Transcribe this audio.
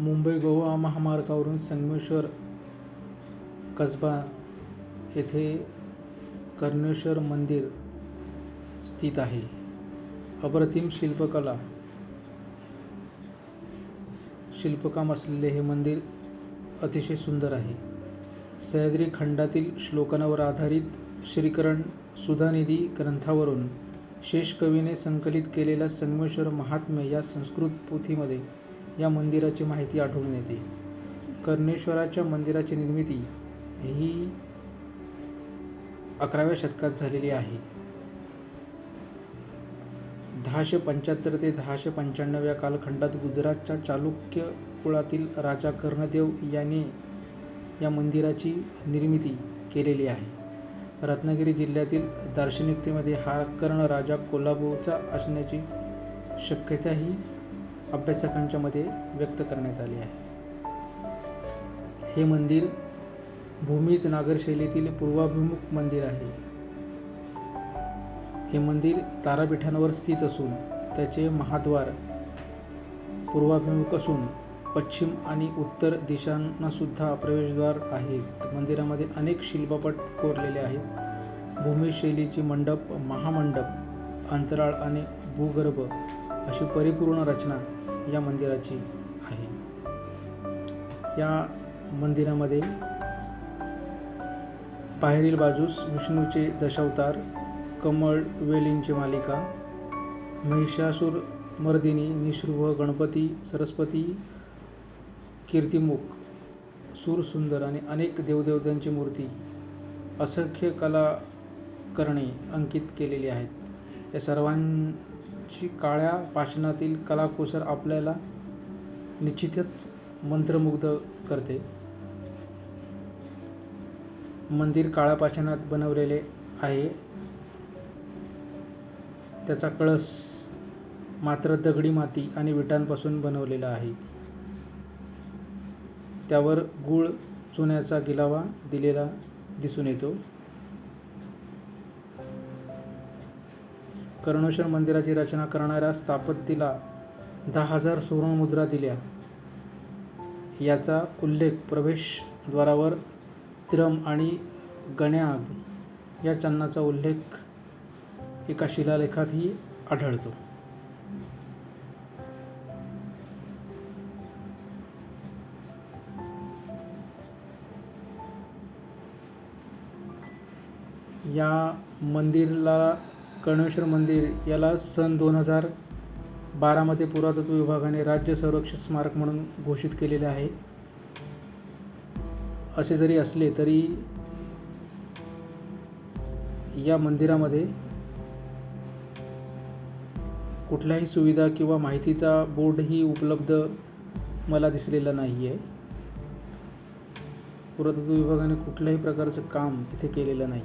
मुंबई गोवा महामार्गावरून संगमेश्वर कसबा येथे कर्णेश्वर मंदिर स्थित आहे. अप्रतिम शिल्पकला. शिल्पकाम असलेले हे मंदिर अतिशय सुंदर आहे. सह्याद्री खंडातील श्लोकांवर आधारित श्रीकरण सुधानिधी ग्रंथावरून शेषकवीने संकलित केलेल्या संगमेश्वर महात्म्य या संस्कृत पोथीमध्ये या मंदिराची माहिती आढळून येते. कर्णेश्वराच्या मंदिराची निर्मिती ही अकराव्या शतकात झालेली आहे. दहाशे पंच्याहत्तर ते दहाशे पंच्याण्णव या कालखंडात गुजरातच्या चालुक्य कुळातील राजा कर्णदेव याने या मंदिराची निर्मिती केलेली आहे. रत्नागिरी जिल्ह्यातील दार्शनिकतेमध्ये हा कर्ण राजा कोल्हापूरचा असण्याची शक्यताही अभ्यासकांच्या मध्ये व्यक्त करण्यात आली आहे. हे मंदिर भूमीज नागर शैलीतील पूर्वाभिमुख मंदिर आहे. हे मंदिर तारापीठांवर स्थित असून त्याचे महाद्वार पूर्वाभिमुख असून पश्चिम आणि उत्तर दिशांनासुद्धा प्रवेशद्वार आहेत. मंदिरामध्ये अनेक शिल्पपट कोरलेले आहेत. भूमिशैलीची मंडप महामंडप अंतराळ आणि भूगर्भ अशी परिपूर्ण रचना या मंदिराची आहे. या मंदिरामध्ये बाहेरील बाजूस विष्णूचे दशावतार कमळ वेलींची मालिका महिषासूर मर्दिनी निसृभ गणपती सरस्वती कीर्तिमुख सूरसुंदर आणि अनेक देवदेवतांची मूर्ती असंख्य कला करणे अंकित केलेली आहेत. या सर्वां ची काळ्या पाषाणातील कलाकुसर आपल्याला निश्चितच मंत्रमुग्ध करते. मंदिर काळ्या पाषाणात बनवलेले आहे. त्याचा कळस मात्र दगडी माती आणि विटांपासून बनवलेला आहे. त्यावर गूळ चुन्याचा गिलावा दिलेला दिसून येतो. कर्णेश्वर मंदिराची रचना करणाऱ्या स्थापत्यला दहा हजार सुवर्णमुद्रा दिल्या. याचा उल्लेख प्रवेशद्वारावर त्रम आणि गण्याग या चन्नाचा उल्लेख एका शिलालेखातही आढळतो. या मंदिरला कर्णेश्वर मंदिर याला सन दोन हजार बारामध्ये पुरातत्व विभागाने राज्य संरक्षित स्मारक म्हणून घोषित केलेले आहे. असे जरी असले तरी या मंदिरामध्ये कुठल्याही सुविधा किंवा माहितीचा बोर्डही उपलब्ध मला दिसलेला नाही आहे पुरातत्व विभागाने कुठल्याही प्रकारचं काम इथे केलेलं नाही.